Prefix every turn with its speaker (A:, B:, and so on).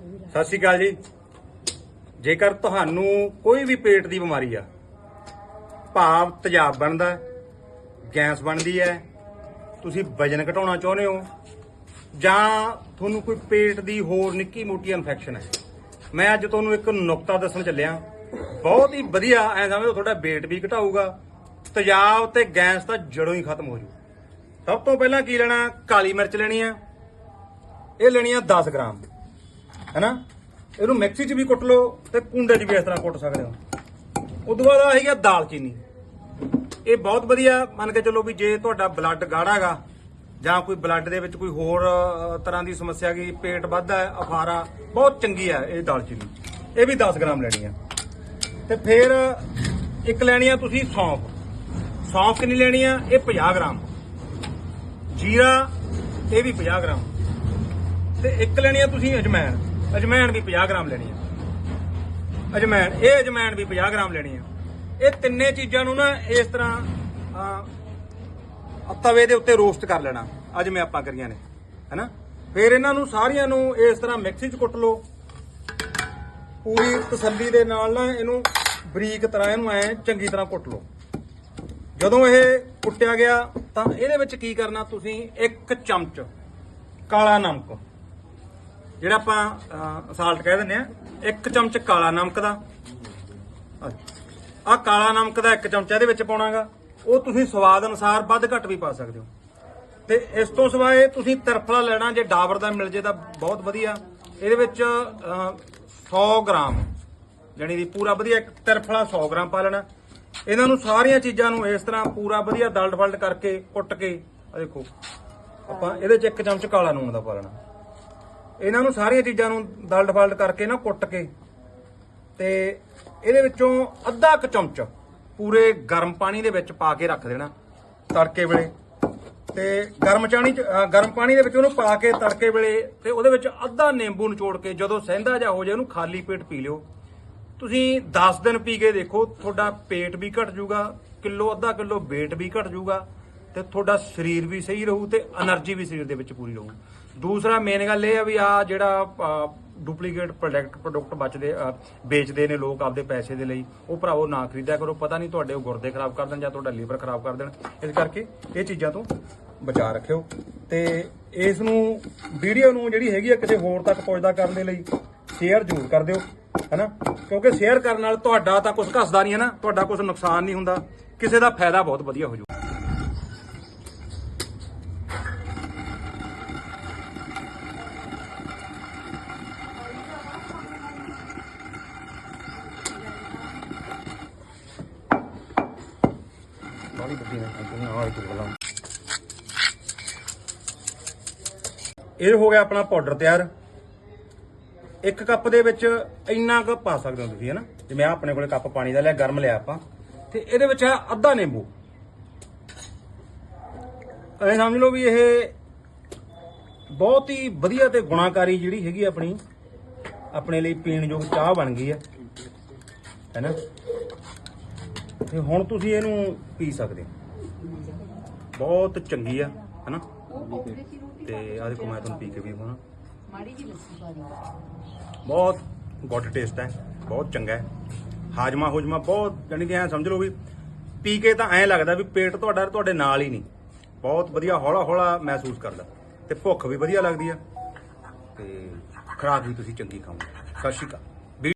A: ਸਤਿ ਸ਼੍ਰੀ ਅਕਾਲ ਜੀ। ਜੇਕਰ ਤੁਹਾਨੂੰ ਕੋਈ ਵੀ ਪੇਟ ਦੀ ਬਿਮਾਰੀ ਆ, ਭਾਵ ਤੇਜ਼ਾਬ ਬਣਦਾ ਗੈਸ ਬਣਦੀ ਹੈ, ਤੁਸੀਂ ਵਜਨ ਘਟਾਉਣਾ ਚਾਹੁੰਦੇ ਹੋ, ਜਾਂ ਤੁਹਾਨੂੰ ਕੋਈ ਪੇਟ ਦੀ ਹੋਰ ਨਿੱਕੀ ਮੋਟੀ ਇਨਫੈਕਸ਼ਨ ਹੈ। ਮੈਂ ਅੱਜ ਤੁਹਾਨੂੰ ਇੱਕ ਨੁਕਤਾ ਦੱਸਣ ਚੱਲਿਆ। ਬਹੁਤ ਹੀ ਵਧੀਆ, ਐ ਸਮਝੋ ਤੁਹਾਡਾ weight ਵੀ ਘਟਾਊਗਾ, ਤੇਜ਼ਾਬ ਤੇ ਗੈਸ ਤਾਂ ਜੜੋਂ ਹੀ ਖਤਮ ਹੋ ਜੂ। ਸਭ ਤੋਂ ਪਹਿਲਾਂ ਕੀ ਲੈਣਾ? ਕਾਲੀ ਮਿਰਚ ਲੈਣੀ ਆ। ਇਹ ਲੈਣੀ ਆ 10 ਗ੍ਰਾਮ। ਹੈਨਾ? ਇਹਨੂੰ ਮਿਕਸੀ 'ਚ ਵੀ ਕੁੱਟ ਲਓ ਤੇ ਕੁੰਡੇ 'ਚ ਵੀ ਇਸ ਤਰ੍ਹਾਂ ਕੁੱਟ ਸਕਦੇ ਹੋ। ਉਦੋਂ ਬਾਅਦ ਆ ਹੈਗਾ ਦਾਲਚੀਨੀ ਇਹ ਬਹੁਤ ਵਧੀਆ ਮੰਨ ਕੇ ਚੱਲੋ ਵੀ ਜੇ ਤੁਹਾਡਾ ਬਲੱਡ ਗਾੜਾ ਹੈਗਾ, ਜਾਂ ਕੋਈ ਬਲੱਡ ਦੇ ਵਿੱਚ ਕੋਈ ਹੋਰ ਤਰ੍ਹਾਂ ਦੀ ਸਮੱਸਿਆ ਗਈ ਪੇਟ ਵੱਧਦਾ ਹੈ ਅਫਾਰਾ ਬਹੁਤ ਚੰਗੀ ਹੈ ਇਹ ਦਾਲਚੀਨੀ ਇਹ ਵੀ 10 ਗ੍ਰਾਮ ਲੈਣੀ ਆ। ਤੇ ਫਿਰ ਇੱਕ ਲੈਣੀ ਆ ਤੁਸੀਂ ਸੌਂਫ। ਸੌਂਫ ਕਿੰਨੀ ਲੈਣੀ ਆ? ਇਹ 50 ਗ੍ਰਾਮ। ਜੀਰਾ, ਇਹ ਵੀ 50 ਗ੍ਰਾਮ। ਤੇ ਇੱਕ ਲੈਣੀ ਆ ਤੁਸੀਂ ਅਜਮੈਨ। ਅਜਮੈਣ ਵੀ 50 ਗ੍ਰਾਮ ਲੈਣੀ ਆ। ਅਜਮੈਣ, ਇਹ ਅਜਮੈਣ ਵੀ 50 ਗ੍ਰਾਮ ਲੈਣੀ ਆ। ਇਹ ਤਿੰਨੇ ਚੀਜ਼ਾਂ ਨੂੰ ਨਾ ਇਸ ਤਰ੍ਹਾਂ ਤਵੇ ਦੇ ਉੱਤੇ ਰੋਸਟ ਕਰ ਲੈਣਾ, ਅੱਜ ਮੈਂ ਆਪਾਂ ਕਰੀਆਂ ਨੇ, ਹੈਨਾ? ਫਿਰ ਇਹਨਾਂ ਨੂੰ ਸਾਰੀਆਂ ਨੂੰ ਇਸ ਤਰ੍ਹਾਂ ਮਿਕਸੀ 'ਚ ਕੁੱਟ ਲਓ। ਪੂਰੀ ਤਸੱਲੀ ਦੇ ਨਾਲ ਨਾ ਇਹਨੂੰ ਬਰੀਕ ਤਰ੍ਹਾਂ ਇਹਨੂੰ ਐ ਚੰਗੀ ਤਰ੍ਹਾਂ ਕੁੱਟ ਲਓ। ਜਦੋਂ ਇਹ ਕੁੱਟਿਆ ਗਿਆ, ਤਾਂ ਇਹਦੇ ਵਿੱਚ ਕੀ ਕਰਨਾ ਤੁਸੀਂ? ਇੱਕ ਚਮਚ ਕਾਲਾ ਨਮਕ। ਜਿਹੜਾ ਆਪਾਂ ਸਾਲਟ ਕਹਿ ਦਿੰਦੇ ਆ ਇੱਕ ਚਮਚ ਕਾਲਾ ਨਮਕ ਦਾ। ਆ ਕਾਲਾ ਨਮਕ ਦਾ ਇੱਕ ਚਮਚਾ ਇਹਦੇ ਵਿੱਚ ਪਾਉਣਾਗਾ। ਉਹ ਤੁਸੀਂ ਸਵਾਦ ਅਨੁਸਾਰ ਵੱਧ ਘੱਟ ਵੀ ਪਾ ਸਕਦੇ ਹੋ। ਤੇ ਇਸ ਤੋਂ ਸਿਵਾਏ ਤੁਸੀਂ ਤਰਫਲਾ ਲੈਣਾ ਜੇ ਡਾਬਰ ਦਾ ਮਿਲ ਜੇ ਤਾਂ ਬਹੁਤ ਵਧੀਆ। ਇਹਦੇ ਵਿੱਚ ਅਹ, 100 ਗ੍ਰਾਮ ਜਾਣੀ ਦੀ ਪੂਰਾ ਵਧੀਆ ਇੱਕ ਤਰਫਲਾ 100 ਗ੍ਰਾਮ ਪਾ ਲੈਣਾ। ਇਹਨਾਂ ਨੂੰ ਸਾਰੀਆਂ ਚੀਜ਼ਾਂ ਨੂੰ ਇਸ ਤਰ੍ਹਾਂ ਪੂਰਾ ਵਧੀਆ ਦਲਡ ਫਲਡ ਕਰਕੇ ਕੁੱਟ ਕੇ ਆ ਦੇਖੋ ਆਪਾਂ ਇਹਦੇ ਚ ਇੱਕ ਚਮਚ ਕਾਲਾ ਨੂਣ ਦਾ ਪਾ ਲੈਣਾ। ਇਹਨਾਂ ਨੂੰ ਸਾਰੀਆਂ ਚੀਜ਼ਾਂ ਨੂੰ ਦਲਡ ਫਾਲਡ ਕਰਕੇ ਨਾ ਕੁੱਟ ਕੇ ਤੇ ਇਹਦੇ ਵਿੱਚੋਂ ਅੱਧਾ ਇੱਕ ਚਮਚ ਪੂਰੇ ਗਰਮ ਪਾਣੀ ਦੇ ਵਿੱਚ ਪਾ ਕੇ ਰੱਖ ਦੇਣਾ ਤੜਕੇ ਵੇਲੇ। ਤੇ ਗਰਮ ਚਾਣੀ ਗਰਮ ਪਾਣੀ ਦੇ ਵਿੱਚ ਉਹਨੂੰ ਪਾ ਕੇ ਤੜਕੇ ਵੇਲੇ ਤੇ ਉਹਦੇ ਵਿੱਚ ਅੱਧਾ ਨਿੰਬੂ ਨਚੋੜ ਕੇ ਜਦੋਂ ਸਹਿੰਦਾ ਜਾ ਹੋ ਜਾਏ ਉਹਨੂੰ ਖਾਲੀ ਪੇਟ ਪੀ ਲਿਓ। ਤੁਸੀਂ 10 ਦਿਨ ਪੀ ਕੇ ਦੇਖੋ, ਤੁਹਾਡਾ ਪੇਟ ਵੀ ਘਟ ਜਾਊਗਾ ਕਿਲੋ ਅੱਧਾ ਕਿਲੋ ਵੇਟ ਵੀ ਘਟ ਜਾਊਗਾ ਤੇ ਤੁਹਾਡਾ ਸਰੀਰ ਵੀ ਸਹੀ ਰਹੂ ਤੇ એનર્ਜੀ ਵੀ ਸਰੀਰ ਦੇ ਵਿੱਚ ਪੂਰੀ ਰਹੂ। ਦੂਸਰਾ ਮੇਨ ਗੱਲ ਇਹ ਆ ਵੀ ਆ ਜਿਹੜਾ ਡੁਪਲੀਕੇਟ ਪ੍ਰੋਡਕਟ ਪ੍ਰੋਡਕਟ ਬਚਦੇ ਵੇਚਦੇ ਨੇ ਲੋਕ ਆਪਦੇ ਪੈਸੇ ਦੇ ਲਈ, ਉਹ ਭਰਾਵੋ ਨਾ ਖਰੀਦਿਆ ਕਰੋ, ਪਤਾ ਨਹੀਂ ਤੁਹਾਡੇ ਉਹ ਗੁਰਦੇ ਖਰਾਬ ਕਰ ਦੇਣ ਜਾਂ ਤੁਹਾਡਾ ਲੀਵਰ ਖਰਾਬ ਕਰ ਦੇਣ। ਇਸ ਕਰਕੇ ਇਹ ਚੀਜ਼ਾਂ ਤੋਂ ਬਚਾ ਰੱਖਿਓ। ਤੇ ਇਸ ਨੂੰ ਵੀਡੀਓ ਨੂੰ ਜਿਹੜੀ ਹੈਗੀ ਆ ਕਿਸੇ ਹੋਰ ਤੱਕ ਪਹੁੰਚਦਾ ਕਰਨ ਦੇ ਲਈ ਸ਼ੇਅਰ ਜ਼ਰੂਰ ਕਰ ਦਿਓ, ਹੈਨਾ? ਕਿਉਂਕਿ ਸ਼ੇਅਰ ਕਰਨ ਨਾਲ ਤੁਹਾਡਾ ਤਾਂ ਕੁਝ ਘਸਦਾ ਨਹੀਂ ਹੈ ਨਾ, ਤੁਹਾਡਾ ਕੁਝ ਨੁਕਸਾਨ ਨਹੀਂ ਹੁੰਦਾ। ਕਿਸੇ ਦਾ ਫਾਇਦਾ ਬਹੁਤ ਵਧੀਆ ਹੋ ਜਾਊ ਬਾਲੀ ਬੱਦੀ ਨੇ ਆ ਇਹ ਹੋ ਗਿਆ ਆਪਣਾ ਪਾਊਡਰ ਤਿਆਰ। ਇੱਕ ਕੱਪ ਦੇ ਵਿੱਚ ਇੰਨਾ ਕੁ ਪਾ ਸਕਦੇ ਹੋ ਤੁਸੀਂ ਹੈ ਨਾ ਜਿਵੇਂ ਆਹ ਆਪਣੇ ਕੋਲੇ ਕੱਪ ਪਾਣੀ ਦਾ ਲਿਆ, ਗਰਮ ਲਿਆ ਆਪਾਂ। ਤੇ ਇਹਦੇ ਵਿੱਚ ਹੈ ਅੱਧਾ ਨਿੰਬੂ। ਐ ਸਮਝ ਲਓ ਵੀ ਇਹ ਬਹੁਤ ਹੀ ਵਧੀਆ ਤੇ ਗੁਣਾਕਾਰੀ ਜਿਹੜੀ ਹੈਗੀ ਆਪਣੀ, ਆਪਣੇ ਲਈ ਪੀਣ ਯੋਗ ਚਾਹ ਬਣ ਗਈ ਹੈ। ਹੈਨਾ? ਤੇ ਹੁਣ ਤੁਸੀਂ ਇਹਨੂੰ ਪੀ ਸਕਦੇ ਹੋ। ਬਹੁਤ ਚੰਗੀ ਆ ਹੈਨਾ? ਤੇ ਆ ਦੇਖੋ ਮੈਂ ਤੁਹਾਨੂੰ ਪੀ ਕੇ ਵੀ ਹੁਣ
B: ਮਾੜੀ ਜੀ ਲੱਸੀ ਪਾ ਦਿਓ।
A: ਬਹੁਤ ਗੁੱਡ ਟੇਸਟ ਹੈ ਬਹੁਤ ਚੰਗਾ ਹੈ। ਹਾਜਮਾ ਹੁਜਮਾ ਬਹੁਤ ਜਾਣੀ ਕਿ ਐ ਸਮਝ ਲਓ ਵੀ ਪੀ ਕੇ ਤਾਂ ਐਂ ਲੱਗਦਾ ਵੀ ਪੇਟ ਤੁਹਾਡਾ ਤੁਹਾਡੇ ਨਾਲ ਹੀ ਨਹੀਂ। ਬਹੁਤ ਵਧੀਆ ਹੌਲਾ ਹੌਲਾ ਮਹਿਸੂਸ ਕਰਦਾ। ਤੇ ਭੁੱਖ ਵੀ ਵਧੀਆ ਲੱਗਦੀ ਆ। ਤੇ ਖੁਰਾਕ ਵੀ ਤੁਸੀਂ ਚੰਗੀ ਖਾਓਗੇ। ਸਤਿ ਸ਼੍ਰੀ ਅਕਾਲ।